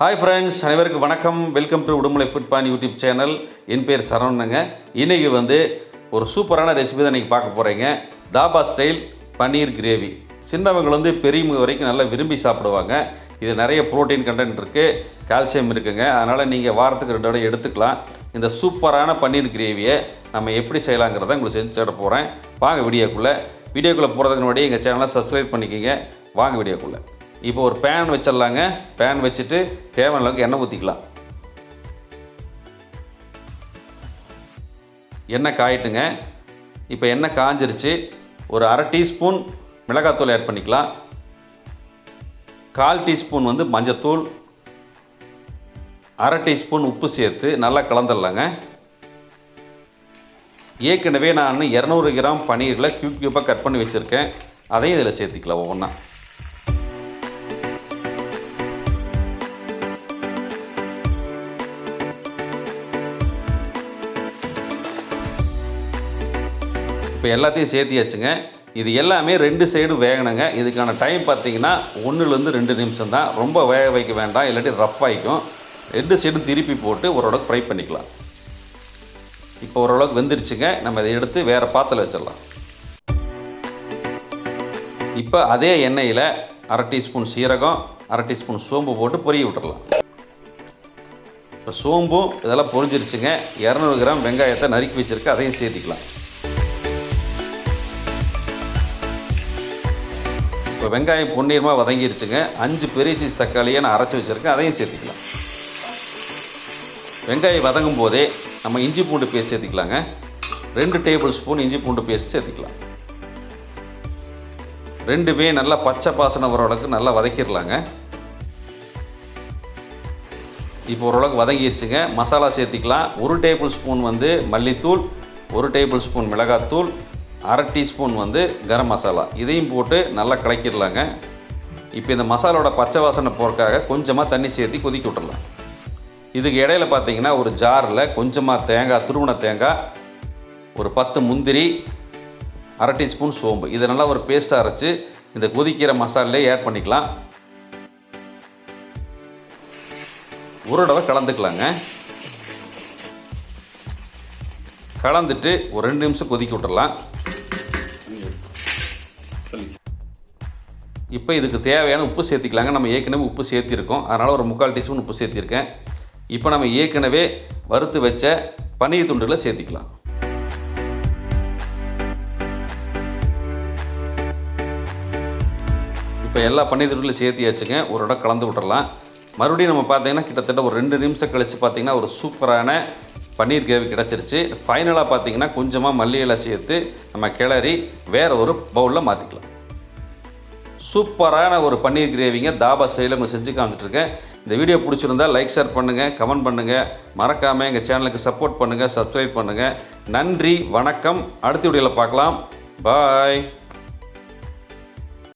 Hi friends அனைவருக்கும் வணக்கம். Welcome to Udumalai food pan YouTube channel என் பேர் சரவணங்க இன்றைக்கி வந்து ஒரு சூப்பரான ரெசிபி தான் இன்றைக்கி பார்க்க போகிறீங்க தாபா ஸ்டைல் பன்னீர் கிரேவி. சின்னவங்க வந்து பெரியவங்க வரைக்கும் நல்லா விரும்பி சாப்பிடுவாங்க. இது நிறைய ப்ரோட்டீன் கண்டென்ட் இருக்குது கால்சியம் இருக்குங்க. அதனால் நீங்கள் வாரத்துக்கு ரெண்டு தடவை எடுத்துக்கலாம். இந்த சூப்பரான பன்னீர் கிரேவியை நம்ம எப்படி செய்யலாங்கிறத உங்களுக்கு செஞ்சு தர போகிறேன் வாங்க வீடியோக்குள்ளே. வீடியோக்குள்ளே போகிறதுக்கு முன்னாடி எங்கள் சேனலை சப்ஸ்கிரைப் பண்ணிக்கோங்க. வாங்க வீடியோக்குள்ளே. இப்போ ஒரு பேன் வச்சிடலாங்க. பேன் வச்சுட்டு தேவையான அளவுக்கு எண்ணெய் ஊற்றிக்கலாம் எண்ணெய் காயிட்டுங்க. இப்போ எண்ணெய் காஞ்சிருச்சு. ஒரு அரை டீஸ்பூன் மிளகாத்தூள் ஆட் பண்ணிக்கலாம். கால் டீஸ்பூன் வந்து மஞ்சத்தூள். அரை டீஸ்பூன் உப்பு சேர்த்து நல்லா கலந்துடலாங்க. ஏற்கனவே நான் இரநூறு கிராம் பன்னீரில் க்யூப் க்யூப்பாக கட் பண்ணி வச்சுருக்கேன். அதையும் இதில் சேர்த்துக்கலாம் ஒவ்வொன்றா இப்போ எல்லாத்தையும் சேர்த்தியாச்சுங்க. இது எல்லாமே ரெண்டு சைடு வேகணுங்க. இதுக்கான டைம் பார்த்தீங்கன்னா ஒன்றுலேருந்து ரெண்டு நிமிஷம் தான். ரொம்ப வேக வைக்க வேண்டாம். இல்லாட்டி ரஃப் ஆகிக்கும் ரெண்டு சைடும் திருப்பி போட்டு ஓரளவுக்கு ஃப்ரை பண்ணிக்கலாம். இப்போ ஓரளவுக்கு வெந்துருச்சுங்க. நம்ம இதை எடுத்து வேறு பாத்தில் வச்சிடலாம். இப்போ அதே எண்ணெயில் அரை டீஸ்பூன் சீரகம் அரை டீஸ்பூன் சோம்பு போட்டு பொரிய விட்டுடலாம். இப்போ சோம்பும் இதெல்லாம் பொரிஞ்சிருச்சுங்க. இரநூறு கிராம் வெங்காயத்தை நறுக்கி வச்சுருக்கு. அதையும் சேர்த்திக்கலாம். இப்போ வெங்காயம் பொன்னீரமாக வதங்கிருச்சுங்க. அஞ்சு பெரிய சீஸ் தக்காளியை நான் அரைச்சி வச்சுருக்கேன். அதையும் சேர்த்துக்கலாம். வெங்காயம் வதங்கும் போதே நம்ம இஞ்சி பூண்டு பேஸ்ட் சேர்த்துக்கலாங்க. ரெண்டு டேபிள் ஸ்பூன் இஞ்சி பூண்டு பேஸ்ட் சேர்த்துக்கலாம். ரெண்டுமே நல்லா பச்சை பாசனம் வர அளவுக்கு நல்லா வதக்கிடலாங்க. இப்போ ஓரளவுக்கு வதங்கிடுச்சுங்க மசாலா சேர்த்திக்கலாம். ஒரு டேபிள் ஸ்பூன் வந்து மல்லித்தூள் ஒரு டேபிள் ஸ்பூன் மிளகாத்தூள் அரை டீஸ்பூன் வந்து கரம் மசாலா. இதையும் போட்டு நல்லா கலக்கிடலாங்க. இப்போ இந்த மசாலாவோட பச்சை வாசனை போகிறக்காக கொஞ்சமாக தண்ணி சேர்த்து கொதிக்க விட்டுடலாம் இதுக்கு இடையில பார்த்தீங்கன்னா ஒரு ஜாரில் கொஞ்சமாக தேங்காய் துருவன தேங்காய் ஒரு பத்து முந்திரி அரை டீஸ்பூன் சோம்பு. இதை நல்லா ஒரு பேஸ்ட்டாக அரைச்சி இந்த கொதிக்கிற மசாலே ஆட் பண்ணிக்கலாம். ஒரு தடவை கலந்துக்கலாங்க. கலந்துட்டு ஒரு ரெண்டு நிமிஷம் கொதிக்க விட்டுடலாம் இப்போ இதுக்கு தேவையான உப்பு சேர்த்திக்கலாங்க. நம்ம ஏற்கனவே உப்பு சேர்த்திருக்கோம். அதனால் ஒரு முக்கால் டீஸ்பூன் உப்பு சேர்த்திருக்கேன். இப்போ நம்ம ஏற்கனவே வறுத்து வச்ச பனீர் துண்டுகளை சேர்த்திக்கலாம். இப்போ எல்லா பன்னீர் துண்டுகளும் சேர்த்தியாச்சுங்க. ஒரு இடம் கலந்து விட்டுறலாம். மறுபடியும் நம்ம பார்த்தீங்கன்னா கிட்டத்தட்ட ஒரு ரெண்டு நிமிஷம் கழித்து பார்த்தீங்கன்னா ஒரு சூப்பரான பன்னீர் கிரேவி கிடச்சிருச்சு. ஃபைனலாக பார்த்தீங்கன்னா கொஞ்சமாக மல்லி இலை சேர்த்து நம்ம கிளறி வேறு ஒரு பவுலில் மாற்றிக்கலாம் சூப்பரான ஒரு பன்னீர் கிரேவிங்க. தாபா ஸ்டைலில் உங்களுக்கு செஞ்சு காமிச்சிட்ருக்கேன். இந்த வீடியோ பிடிச்சிருந்தா லைக் ஷேர் பண்ணுங்கள் கமெண்ட் பண்ணுங்கள் மறக்காமல் எங்கள் சேனலுக்கு சப்போர்ட் பண்ணுங்கள் சப்ஸ்கிரைப் பண்ணுங்கள் நன்றி வணக்கம். அடுத்த வீடியோவில் பார்க்கலாம். பாய்.